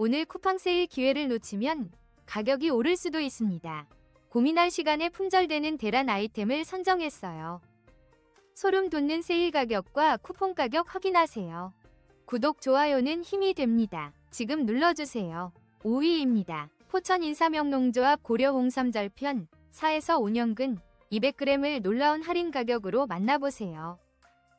오늘 쿠팡 세일 기회를 놓치면 가격이 오를 수도 있습니다. 고민할 시간에 품절되는 대란 아이템을 선정했어요. 소름 돋는 세일 가격과 쿠폰 가격 확인하세요. 구독, 좋아요는 힘이 됩니다. 지금 눌러주세요. 5위입니다. 포천 인사명농조합 고려 홍삼절편 4에서 5년근 200g을 놀라운 할인 가격으로 만나보세요.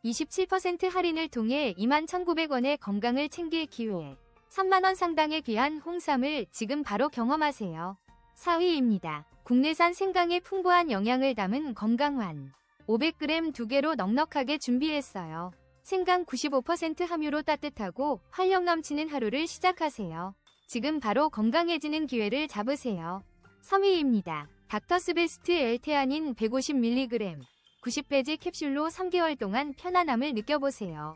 27% 할인을 통해 21,900원의 건강을 챙길 기회. 3만원 상당의 귀한 홍삼을 지금 바로 경험하세요. 4위입니다. 국내산 생강의 풍부한 영양을 담은 건강환. 500g 두 개로 넉넉하게 준비했어요. 생강 95% 함유로 따뜻하고 활력 넘치는 하루를 시작하세요. 지금 바로 건강해지는 기회를 잡으세요. 3위입니다. 닥터스베스트 엘테아닌 150mg 90배지 캡슐로 3개월 동안 편안함을 느껴보세요.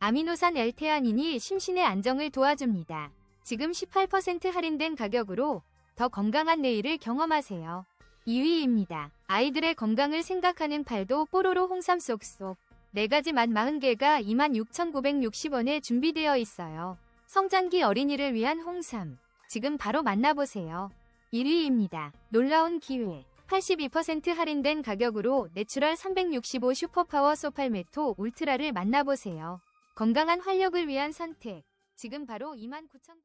아미노산 엘테아닌이 심신의 안정을 도와줍니다. 지금 18% 할인된 가격으로 더 건강한 내일을 경험하세요. 2위입니다. 아이들의 건강을 생각하는 팔도 뽀로로 홍삼 쏙쏙 4가지 맛 40개가 26,960원에 준비되어 있어요. 성장기 어린이를 위한 홍삼. 지금 바로 만나보세요. 1위입니다. 놀라운 기회. 82% 할인된 가격으로 내추럴 365 슈퍼파워 소팔메토 울트라를 만나보세요. 건강한 활력을 위한 선택. 지금 바로 29,000